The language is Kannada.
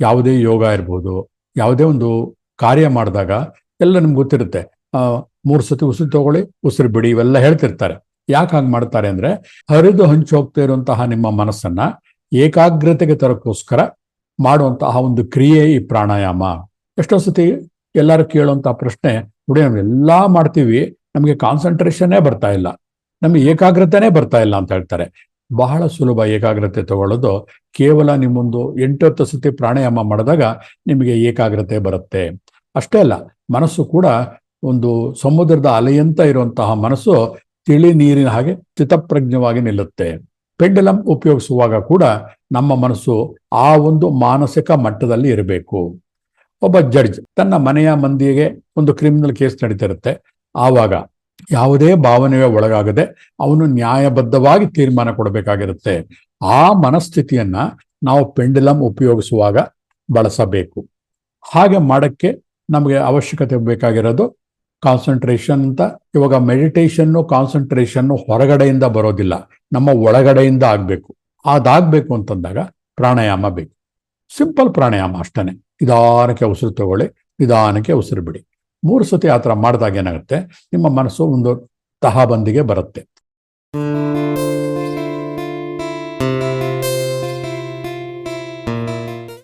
ಯಾವುದೇ ಯೋಗ ಇರ್ಬೋದು, ಯಾವುದೇ ಒಂದು ಕಾರ್ಯ ಮಾಡಿದಾಗ ಎಲ್ಲ ನಿಮ್ಗೆ ಗೊತ್ತಿರುತ್ತೆ. ಮೂರು ಸತಿ ಉಸಿರು ತಗೊಳ್ಳಿ, ಉಸಿರು ಬಿಡಿ ಇವೆಲ್ಲ ಹೇಳ್ತಿರ್ತಾರೆ. ಯಾಕೆ ಹಾಗೆ ಮಾಡ್ತಾರೆ ಅಂದ್ರೆ ಹರಿದು ಹಂಚು ಹೋಗ್ತಾ ಇರುವಂತಹ ನಿಮ್ಮ ಮನಸ್ಸನ್ನ ಏಕಾಗ್ರತೆಗೆ ತರಕ್ಕೋಸ್ಕರ ಮಾಡುವಂತಹ ಒಂದು ಕ್ರಿಯೆ ಈ ಪ್ರಾಣಾಯಾಮ. ಎಷ್ಟೋ ಸತಿ ಎಲ್ಲರೂ ಕೇಳುವಂತಹ ಪ್ರಶ್ನೆ, ನೋಡಿ, ನಾವು ಎಲ್ಲಾ ಮಾಡ್ತೀವಿ, ನಮಗೆ ಕಾನ್ಸಂಟ್ರೇಷನ್ನೇ ಬರ್ತಾ ಇಲ್ಲ. ನಮಗೆ ಏಕಾಗ್ರತೆನೇ ಬರ್ತಾ ಇಲ್ಲ ಅಂತ ಹೇಳ್ತಾರೆ. ಬಹಳ ಸುಲಭ ಏಕಾಗ್ರತೆ ತಗೊಳ್ಳೋದು. ಕೇವಲ ನಿಮ್ಮೊಂದು ಎಂಟತ್ತು ಸತಿ ಪ್ರಾಣಾಯಾಮ ಮಾಡಿದಾಗ ನಿಮಗೆ ಏಕಾಗ್ರತೆ ಬರುತ್ತೆ. ಅಷ್ಟೇ ಅಲ್ಲ, ಮನಸ್ಸು ಕೂಡ ಒಂದು ಸಮುದ್ರದ ಅಲೆಯಂತ ಇರುವಂತಹ ಮನಸ್ಸು ತಿಳಿ ನೀರಿನ ಹಾಗೆ ಚಿತಪ್ರಜ್ಞವಾಗಿ ನಿಲ್ಲುತ್ತೆ. ಪೆಂಡಲಂ ಉಪಯೋಗಿಸುವಾಗ ಕೂಡ ನಮ್ಮ ಮನಸ್ಸು ಆ ಒಂದು ಮಾನಸಿಕ ಮಟ್ಟದಲ್ಲಿ ಇರಬೇಕು. ಒಬ್ಬ ಜಡ್ಜ್ ತನ್ನ ಮನೆಯ ಮಂದಿಗೆ ಒಂದು ಕ್ರಿಮಿನಲ್ ಕೇಸ್ ನಡೀತಿರುತ್ತೆ. ಆವಾಗ ಯಾವುದೇ ಭಾವನೆಯ ಒಳಗಾಗದೆ ಅವನು ನ್ಯಾಯಬದ್ಧವಾಗಿ ತೀರ್ಮಾನ ಕೊಡಬೇಕಾಗಿರುತ್ತೆ. ಆ ಮನಸ್ಥಿತಿಯನ್ನ ನಾವು ಪೆಂಡಲಂ ಉಪಯೋಗಿಸುವಾಗ ಬಳಸಬೇಕು. ಹಾಗೆ ಮಾಡಕ್ಕೆ ನಮಗೆ ಅವಶ್ಯಕತೆ ಬೇಕಾಗಿರೋದು ಕಾನ್ಸಂಟ್ರೇಷನ್ ಅಂತ. ಇವಾಗ ಮೆಡಿಟೇಷನ್ನು, ಕಾನ್ಸಂಟ್ರೇಷನ್ನು ಹೊರಗಡೆಯಿಂದ ಬರೋದಿಲ್ಲ. ನಮ್ಮ ಒಳಗಡೆಯಿಂದ ಆಗಬೇಕು. ಅದಾಗಬೇಕು ಅಂತಂದಾಗ ಪ್ರಾಣಾಯಾಮ ಬೇಕು. ಸಿಂಪಲ್ ಪ್ರಾಣಾಯಾಮ ಅಷ್ಟೇ ನಿಧಾನಕ್ಕೆ ಉಸಿರು ತಗೊಳ್ಳಿ, ನಿಧಾನಕ್ಕೆ ಉಸಿರು ಬಿಡಿ. ಮೂರು ಸತಿ ಆ ಥರ ಮಾಡಿದಾಗ ಏನಾಗುತ್ತೆ? ನಿಮ್ಮ ಮನಸ್ಸು ಒಂದು ತಹಬಂದಿಗೆ ಬರುತ್ತೆ.